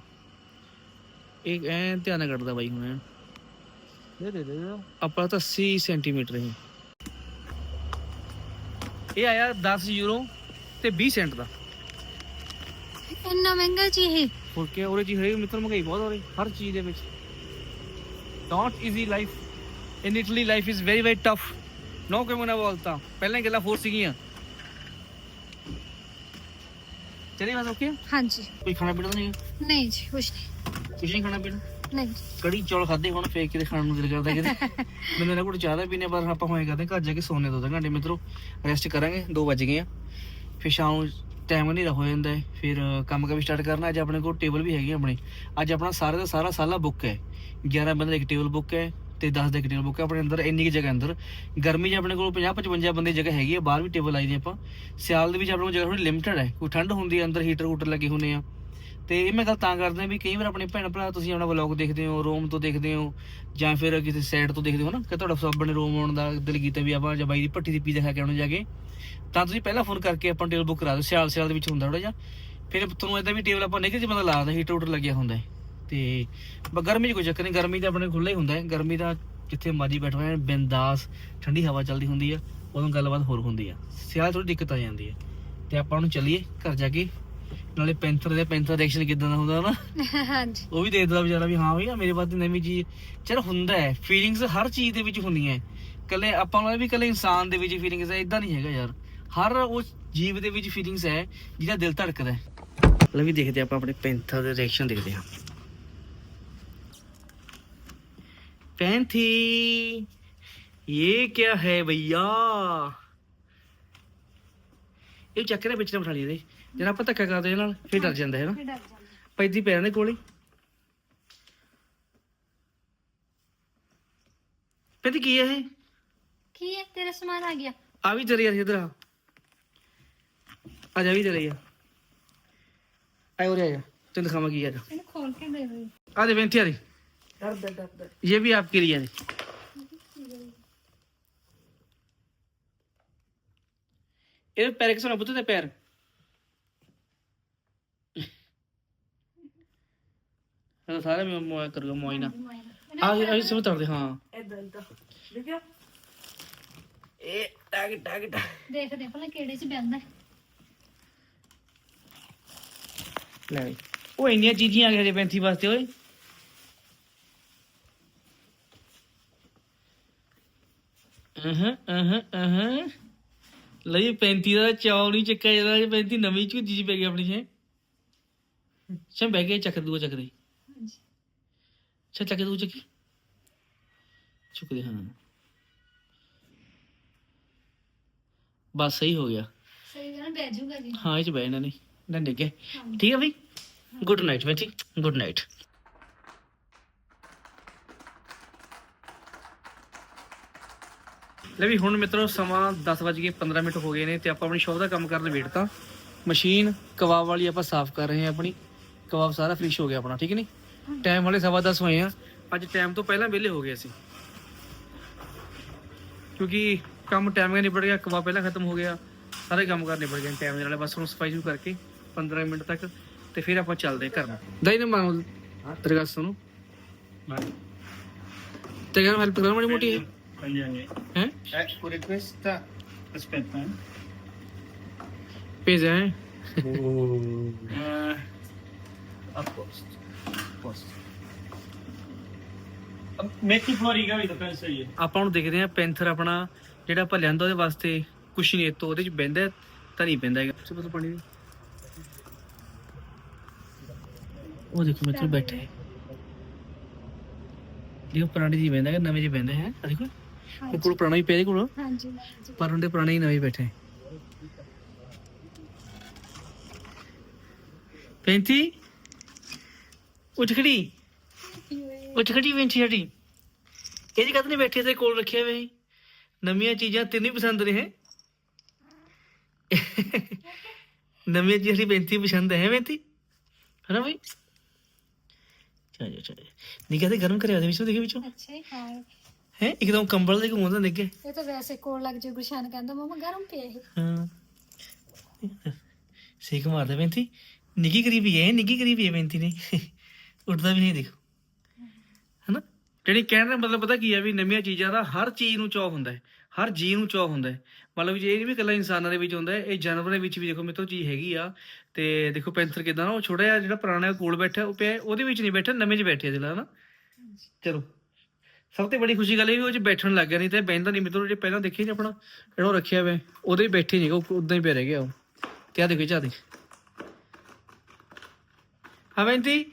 ਇਹ ਐ ਧਿਆਨ ਨਾਲ ਕੱਟਦਾ ਬਾਈ ਹੁਣ। ਦੇ ਦੇ ਦੇ ਆਪਾਂ ਤਾਂ 80 ਸੈਂਟੀਮੀਟਰ ਹੀ ਇਹ ਆਇਆ 10 ਯੂਰੋ ਤੇ 20 ਸੈਂਟ ਦਾ। ਇੰਨਾ ਮਹਿੰਗਾ ਜੀ ਇਹ। ਹੋਰ ਕੀ ਉਹਦੇ ਜੀ ਹਰੇ ਮਿੱਤਰ ਮਹਿੰਗਾਈ ਬਹੁਤ ਹੋ ਰਹੀ ਹਰ ਚੀਜ਼ ਦੇ ਵਿੱਚ। Not easy life in Italy life is very very tough ਨੋ ਕਿ ਮਨਾ ਬੋਲਤਾ ਪਹਿਲਾਂ ਹੀ ਗੱਲਾਂ ਫੋਰ ਸੀਗੀਆਂ। ਚਲੇ ਬਸ ਓਕੇ ਹਾਂਜੀ। ਕੋਈ ਖਾਣਾ ਪੀਣਾ ਤਾਂ ਨਹੀਂ? ਨਹੀਂ ਜੀ ਕੁਛ ਨਹੀਂ। ਕੁਝ ਨਹੀਂ ਖਾਣਾ ਪੀਣਾ? ਨਹੀਂ ਕੜੀ ਚੌਲ ਖਾਦੇ ਹੁਣ ਫੇਕ ਕੇ ਤੇ ਖਾਣ ਨੂੰ ਦਿਲ ਕਰਦਾ ਕਿਤੇ। ਮੈਨੂੰ ਨਾ ਕੋਈ ਚਾਹ ਦਾ ਪੀਣੇ ਪਰ ਆਪਾਂ ਹੋਏ ਕਰਦੇ ਘਰ ਜਾ ਕੇ ਸੋਨੇ ਦੋ ਦੋ ਘੰਟੇ। ਮਿੱਤਰੋ ਰੈਸਟ ਕਰਾਂਗੇ 2 ਵਜ ਗਏ ਆ। ਫਿਰ ਸ਼ਾਮ ਨੂੰ ਟਾਈਮ ਨਹੀਂ ਹੋ ਜਾਂਦਾ ਹੈ ਫਿਰ ਕੰਮ ਕਾ ਵੀ ਸਟਾਰਟ ਕਰਨਾ, ਅੱਜ ਆਪਣੇ ਕੋਲ ਟੇਬਲ ਵੀ ਹੈਗੀ ਆ ਆਪਣੀ। ਅੱਜ ਆਪਣਾ ਸਾਰੇ ਦਾ ਸਾਰਾ ਸਾਲਾ ਬੁੱਕ ਹੈ। 11 ਬੰਦੇ ਇੱਕ ਟੇਬਲ ਬੁੱਕ ਹੈ ਤੇ 10 ਦਾ ਇੱਕ ਟੇਬਲ ਬੁੱਕ ਹੈ। ਆਪਣੇ ਅੰਦਰ ਇੰਨੀ ਕੀ ਜਗ੍ਹਾ ਅੰਦਰ। ਗਰਮੀ 'ਚ ਆਪਣੇ ਕੋਲ 50 55 ਬੰਦੇ ਦੀ ਜਗ੍ਹਾ ਹੈਗੀ ਹੈ ਬਾਹਰ ਵੀ ਟੇਬਲ ਲਾਈ ਦੇ ਆਪਾਂ। ਸਿਆਲ ਦੇ ਵਿੱਚ ਆਪਣੇ ਕੋਲ ਜਗ੍ਹਾ ਥੋੜੀ ਲਿਮਟਡ ਹੈ। ਕੋਈ ਠੰਡ ਹੁੰਦੀ ਹੈ ਅੰਦਰ ਹੀਟਰ ਹੂਟਰ ਲੱਗੇ ਹੁੰਦੇ ਆ। ਤੇ ਇਹ ਮੈਂ ਗੱਲ ਤਾਂ ਕਰਦਾ ਵੀ ਕਈ ਵਾਰ ਆਪਣੇ ਭੈਣ ਭਰਾ ਤੁਸੀਂ ਆਪਣਾ ਵਲੌਗ ਦੇਖਦੇ ਹੋ, ਰੋਮ ਤੋਂ ਦੇਖਦੇ ਹੋ ਜਾਂ ਫਿਰ ਕਿਸੇ ਸਾਈਡ ਤੋਂ ਦੇਖਦੇ ਹੋ ਨਾ, ਕਿ ਤੁਹਾਡਾ ਸਭ ਨੇ ਰੋਮ ਆਉਣ ਦਾ ਦਿਲ ਕੀਤਾ ਵੀ ਆਪਾਂ ਜਾਂ ਬਾਈ ਦੀ ਭੱਠੀ ਦੀ ਪੀਜ਼ਾ ਖਾ ਕੇ ਆਉਣਾ ਜਾ ਕੇ, ਤਾਂ ਤੁਸੀਂ ਪਹਿਲਾਂ ਫੋਨ ਕਰਕੇ ਆਪਾਂ ਟੇਬਲ ਬੁੱਕ ਕਰਾ ਦਿਓ, ਸਿਆਲ ਸਿਆਲ ਦੇ ਵਿੱਚ ਹੁੰਦਾ ਥੋੜਾ ਜਿਹਾ। ਫਿਰ ਤੁਹਾਨੂੰ ਇਦਾਂ ਵੀ ਟੇਬਲ ਆਪਾਂ ਨਿਕਲ ਚ ਬੰਦਾ ਲਾ ਲਾਦਾ ਹੀਟਰ ਹੂਟਰ ਲੱਗਿਆ ਹੁੰਦਾ ਹੈ। ਤੇ ਗਰਮੀ 'ਚ ਕੋਈ ਚੱਕਰ ਨਹੀਂ, ਗਰਮੀ ਤਾਂ ਆਪਣੇ ਖੁੱਲ੍ਹਾ ਹੀ ਹੁੰਦਾ ਹੈ। ਗਰਮੀ ਦਾ ਜਿੱਥੇ ਮਰਜ਼ੀ ਬੈਠੋ, ਐਨ ਬਿੰਦਾਸ, ਠੰਡੀ ਹਵਾ ਚੱਲਦੀ ਹੁੰਦੀ ਆ, ਉਦੋਂ ਗੱਲਬਾਤ ਹੋਰ ਹੁੰਦੀ ਆ। ਸਿਆਲ ਥੋੜੀ ਦਿੱਕਤ ਆ ਜਾਂਦੀ ਹੈ ਤੇ ਆਪਾਂ ਉਹਨੂੰ ਚੱਲੀਏ, ਘਰ ਜਾ ਕੇ ਨਾਲੇ ਪੈਂਥਰ ਦੇ ਪੈਂਥਰ ਰਿਐਕਸ਼ਨ ਕਿਦਾਂ ਦਾ ਹੁੰਦਾ ਨਾ? ਹਾਂਜੀ। ਉਹ ਵੀ ਦੇਖਦਾ ਵਿਚਾਰਾ ਵੀ ਹਾਂ ਵੀ ਆ ਮੇਰੇ ਬਾਅਦ ਨਵੀਂ ਚੀਜ਼ ਚਲ ਹੁੰਦਾ ਹੈ ਫੀਲਿੰਗਸ ਹਰ ਚੀਜ਼ ਦੇ ਵਿੱਚ ਹੁੰਦੀਆਂ। ਕੱਲੇ ਆਪਾਂ ਨੂੰ ਇਹ ਵੀ ਕੱਲੇ ਇਨਸਾਨ ਦੇ ਵਿੱਚ ਫੀਲਿੰਗਸ ਹੈ ਇਦਾਂ ਨਹੀਂ ਹੈਗਾ ਯਾਰ। ਹਰ ਉਸ ਜੀਵ ਦੇ ਵਿੱਚ ਫੀਲਿੰਗਸ ਹੈ ਜਿਹਦਾ ਦਿਲ ਧੜਕਦਾ ਹੈ। ਲੈ ਵੀ ਦੇਖਦੇ ਆਪਾਂ ਆਪਣੇ ਪੈਂਥਰ ਦੇ ਰਿਐਕਸ਼ਨ ਦੇਖਦੇ ਹਾਂ। ਪੈਂਥੀ ਇਹ ਕੀ ਹੈ ਭਈਆ ਇਹ ਚੱਕ ਰਿਹਾ ਵਿੱਚ ਨਾ ਬਿਠਾ ਲਈ ਇਹਦੇ ਜਦੋਂ ਆਪਾਂ ਧੱਕਾ ਕਰਦੇ ਇਹਦੇ ਨਾਲ ਫਿਰ ਡਰ ਜਾਂਦਾ ਹੈ ਨਾ? ਪੈਦੀ ਪੈਰਾਂ ਦੇ ਕੋਲੇ ਪੈਦੀ ਕੀ ਹੈ ਕੀ ਹੈ? ਤੇਰਾ ਸਮਾਨ ਆ ਗਿਆ। ਆ ਵੀ ਜਰੀਆ ਇਧਰ ਆ। ਆ ਜਾ ਵੀ ਜਰੀਆ ਆਇਓ ਉਰੇ ਆ ਤੈਨੂੰ ਦਿਖਾਵਾਂ ਕੀ ਹੈ ਇਹਨੂੰ ਖੋਲ ਕੇ ਦੇ ਦੇ। ਆ ਦੇ ਬੈਂਤੀ ਆ ਦੇ। ਡਰ ਡਰ ਡਰ ਇਹ ਵੀ ਆਪਕੇ ਲਈ ਹੈ ਇਹ ਪੈਰ ਕਿਸ ਤਰ੍ਹਾਂ ਬੁੱਤੇ ਪੈਰ ਹਾਂ ਸਾਰੇ ਮੈਂ ਮੋਇਆ ਕਰੂਗਾ ਮੋਇਨਾ ਆ ਆ ਇਸ ਵਿੱਚ ਦੇ ਹਾਂ ਇਦਾਂ ਇਦਾਂ ਦੇਖਿਆ ਇਹ ਟਾਗ ਟਾਗ ਟਾਗ ਦੇਖਦੇ ਭਲਾ ਕਿਹੜੇ ਚ ਬੈੰਦਾ ਲੈ। ਉਹ ਇੰਨੀਆਂ ਚੀਜ਼ੀਆਂ ਆ ਗਈਆਂ ਜੇ ਪੈਂਥੀ ਵਾਸਤੇ ਓਏ ਅਹਾਂ ਅਹਾਂ ਅਹਾਂ ਲਈ ਪੈਂਤੀ ਦਾ ਚੌਲ ਨਹੀਂ ਚੱਕਿਆ ਜਾਂਦਾ ਜੇ ਪੈਂਤੀ ਨਵੀਂ ਝੂਜੀ ਚ ਪੈ ਗਈ ਆਪਣੀ ਛੇ ਛੇ ਬਹਿ ਕੇ ਚੱਕ ਦੂਆ ਚੱਕ ਦੇ। ਹਾਂਜੀ। ਛੇ ਚੱਕ ਦੂ ਚੱਕੀ। ਚੁੱਕ ਦੇ ਹਾਂ। ਬਸ ਸਹੀ ਹੋ ਗਿਆ। ਸਹੀ ਗੱਲ ਬਹਿ ਜਾਊਗਾ ਜੀ। ਹਾਂ ਇਹ ਚ ਬਹਿ ਇਹਨਾਂ ਨੇ ਨਾ ਡਿੱਗੇ ਠੀਕ ਹੈ ਬਈ? ਗੁੱਡ ਨਾਈਟ ਬੇਟੀ ਗੁੱਡ ਨਾਈਟ ਲੈ ਵੀ ਹੁਣ ਮਿੱਤਰੋ ਸਮਾਂ 10 ਵਜ ਕੇ 15 ਮਿੰਟ ਹੋ ਗਏ ਨੇ ਤੇ ਆਪਾਂ ਆਪਣੀ ਸ਼ੌਪ ਦਾ ਕੰਮ ਕਰਨ ਵੇੜਤਾ ਮਸ਼ੀਨ ਕਬਾਬ ਵਾਲੀ ਆਪਾਂ ਸਾਫ਼ ਕਰ ਰਹੇ ਹਾਂ ਆਪਣੀ। ਕਬਾਬ ਸਾਰਾ ਫਿਨਿਸ਼ ਹੋ ਗਿਆ ਆਪਣਾ ਠੀਕ ਨਹੀਂ? ਟਾਈਮ ਵਾਲੇ ਸਵਾ 10 ਹੋਏ ਆ। ਅੱਜ ਟਾਈਮ ਤੋਂ ਪਹਿਲਾਂ ਵਿਹਲੇ ਹੋ ਗਏ ਅਸੀਂ। ਕਿਉਂਕਿ ਕੰਮ ਟਾਈਮ ਨਾਲ ਨਿਬੜ ਗਿਆ ਕਬਾਬ ਪਹਿਲਾਂ ਖਤਮ ਹੋ ਗਿਆ। ਸਾਰੇ ਕੰਮ ਕਰਨੇ ਪੜ ਗਏ ਟਾਈਮ ਦੇ ਨਾਲ ਬਸ ਹੁਣ ਸਫ਼ਾਈ ਸ਼ੁਰੂ ਕਰਕੇ 15 ਮਿੰਟ ਤੱਕ ਤੇ ਫਿਰ ਆਪਾਂ ਚੱਲਦੇ ਘਰ ਨੂੰ। ਦਾਈ ਨੇ ਮਾਂ ਤੇਰੇ ਸੁਣੋ। ਤੇ ਗੱਲ ਹੈਲਪ ਕਰਨਾ ਮਾੜੀ ਮੋਟੀ ਹੈ ਹੈ questa aspetta. eh. ਪੇਜ ਹੈ Eh, a posto. A posto. Eh, Metti fuori, capito? Penso io. ਆਪਾਂ ਨੂੰ ਦੇਖਦੇ ਹਾਂ ਪੈਂਥਰ ਆਪਣਾ ਜਿਹੜਾ ਆਪਾਂ ਲਿਆਂਦਾ ਉਹਦੇ ਵਾਸਤੇ ਕੁਛ ਨਹੀਂ ਤੋਂ ਉਹਦੇ ਚ ਬਹਿੰਦਾ ਤਾਂ ਨਹੀਂ ਪੈਂਦਾ ਹੈਗਾ ਸਭ ਤੋਂ ਪਾਣੀ ਦੀ ਉਹ ਦੇਖੋ ਮਿੱਤਰ ਬੈਠੇ ਪੁਰਾਣੀ ਜੀ ਬਹਿੰਦਾ ਹੈ ਨਵੇਂ ਜੀ ਬਹਿੰਦੇ ਹੈ ਆ ਦੇਖੋ ਇਹ ਕੋਲ ਪੁਰਾਣਾ ਹੀ ਪਿਆ ਇਹਦੇ ਕੋਲ। ਹਾਂਜੀ। ਪਰ ਉਹਦੇ ਪੁਰਾਣੇ ਹੀ ਨਵੇਂ ਬੈਠੇ। ਪੈਂਤੀ ਉੱਠ ਖੜੀ। ਉਹ ਚਖੜੀ ਵੇਂਚੀ ਹਟੀ ਇਹਦੀ ਕਦ ਨਹੀਂ ਬੈਠੇ ਤੇ ਕੋਲ ਰੱਖਿਆ ਵੇ ਨਵੀਆਂ ਚੀਜ਼ਾਂ ਤੈਨੂੰ ਹੀ ਪਸੰਦ ਨੇ ਹੈ ਨਵੀਆਂ ਚੀਜ਼ਾਂ ਦੀ ਬੇਨਤੀ ਪਸੰਦ ਹੈ ਬੇਨਤੀ ਹੈ ਨਾ ਬਈ? ਚਲੋ ਚਲੋ ਨਹੀਂ ਕਹਤੇ ਗਰਮ ਕਰਿਆ ਉਹਦੇ ਵਿੱਚੋਂ ਦੇਖੇ ਵਿੱਚੋਂ। ਅੱਛਾ ਹੀ। ਹਾਂ ਇੱਕਦਮ ਕੰਬਲ ਦੇ ਘੁੰਮਦਾ ਨਿੱਗੇ ਇਹ ਤਾਂ ਵੈਸੇ ਕੋਲ ਲੱਗ ਜੇ ਗੁਰਸ਼ਾਨ ਕਹਿੰਦਾ ਮਮਾ ਗਰਮ ਪਿਆ ਇਹ। ਹਾਂ। ਸੇਕ ਮਾਰਦਾ ਬੇਨਤੀ। ਨਿੱਗੀ ਕਰੀਬੀ ਹੈ ਨਿੱਗੀ ਕਰੀਬੀ ਹੈ ਬੇਨਤੀ ਨੇ। ਉੱਠਦਾ ਵੀ ਨਹੀਂ ਦੇਖੋ। ਹਨਾ? ਜਿਹੜੀ ਕਹਿਣ ਦਾ ਮਤਲਬ ਪਤਾ ਕੀ ਹੈ ਵੀ ਨਵੀਆਂ ਚੀਜ਼ਾਂ ਦਾ ਹਰ ਚੀਜ਼ ਨੂੰ ਚਾਅ ਹੁੰਦਾ ਹੈ। ਹਰ ਜੀ ਨੂੰ ਚਾਅ ਹੁੰਦਾ ਹੈ। ਮਤਲਬ ਜੇ ਇਹ ਨਹੀਂ ਵੀ ਇਕੱਲਾ ਇਨਸਾਨਾਂ ਦੇ ਵਿੱਚ ਹੁੰਦਾ ਹੈ ਇਹ ਜਾਨਵਰਾਂ ਦੇ ਵਿੱਚ ਵੀ ਦੇਖੋ ਮੇਰੇ ਤੋਂ ਚੀਜ਼ ਹੈਗੀ ਆ। ਤੇ ਦੇਖੋ ਪੈਂਥਰ ਕਿਦਾਂ ਨਾ ਉਹ ਛੋਟਾ ਜਿਹਾ ਜਿਹੜਾ ਪੁਰਾਣਾ ਕੋਲ ਬੈਠਾ ਉਹ ਪਿਆ ਉਹਦੇ ਵਿੱਚ ਨਹੀਂ ਬੈਠਾ ਨਵੇਂ 'ਚ ਬੈਠੇ ਜਿਹੜਾ ਹਨਾ? ਚਲੋ। ਸਭ ਤੋਂ ਬੜੀ ਖੁਸ਼ੀ ਗੱਲ ਇਹ ਵੀ ਉਹ 'ਚ ਬੈਠਣ ਲੱਗ ਗਿਆ ਨਹੀਂ ਤੇ ਬੈਂਦਾ ਨਹੀਂ ਮਿੱਤਰੋ ਜੇ ਪਹਿਲਾਂ ਦੇਖੇ ਨੀ ਆਪਣਾ ਜਿਹੜਾ ਉਹ ਰੱਖਿਆ ਹੋਇਆ ਉਹਦੇ 'ਚ ਬੈਠੇ ਨਹੀਂ ਉਹ ਉਦਾਂ ਹੀ ਪਿਆ ਰਹਿ ਗਿਆ ਉਹ। ਤੇ ਆ ਦੇਖੋ ਚਾ ਦੇ ਹਾਂ ਬੈਂਤੀ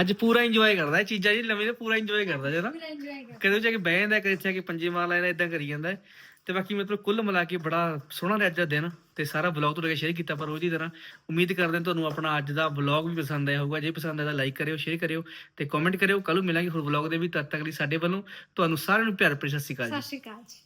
ਅੱਜ ਪੂਰਾ ਇੰਜੋਏ ਕਰਦਾ ਇਹ ਚੀਜ਼ਾਂ ਜੀ ਨਵੇਂ ਨੇ ਪੂਰਾ ਇੰਜੋਏ ਕਰਦਾ ਕਰ ਕਦੇ ਜਾ ਕੇ ਬਹਿ ਜਾਂਦਾ ਕਦੇ ਜਾ ਕੇ ਪੰਜੇ ਮਾਰ ਲੈਂਦਾ ਇਦਾਂ ਕਰੀ ਜਾਂਦਾ। ਹੈ। ਤੇ ਬਾਕੀ ਮਤਲਬ ਕੁੱਲ ਮਿਲਾ ਕੇ ਬੜਾ ਸੋਹਣਾ ਰਿਹਾ ਅੱਜ ਦਾ ਦਿਨ ਤੇ ਸਾਰਾ ਬਲੋਗ ਤੋਂ ਲੈ ਕੇ ਸ਼ੇਅਰ ਕੀਤਾ ਪਰ ਉਹਦੀ ਤਰ੍ਹਾਂ ਉਮੀਦ ਕਰਦੇ ਹਾਂ ਤੁਹਾਨੂੰ ਆਪਣਾ ਅੱਜ ਦਾ ਵਲੌਗ ਵੀ ਪਸੰਦ ਆਇਆ ਹੋਊਗਾ, ਜੇ ਪਸੰਦ ਆਇਆ ਤਾਂ ਲਾਈਕ ਕਰਿਓ ਸ਼ੇਅਰ ਕਰਿਓ ਤੇ ਕਮੈਂਟ ਕਰਿਓ ਕੱਲ ਨੂੰ ਮਿਲਾਂਗੇ ਹੋਰ ਵਲੌਗ ਦੇ ਵੀ, ਤਦ ਤੱਕ ਲਈ ਸਾਡੇ ਵੱਲੋਂ ਤੁਹਾਨੂੰ ਸਾਰਿਆਂ ਨੂੰ ਪਿਆਰ ਭਰੀ ਸਤਿ ਸ਼੍ਰੀ ਅਕਾਲ ਜੀ। ਸਤਿ ਸ਼੍ਰੀ ਅਕਾਲ ਜੀ।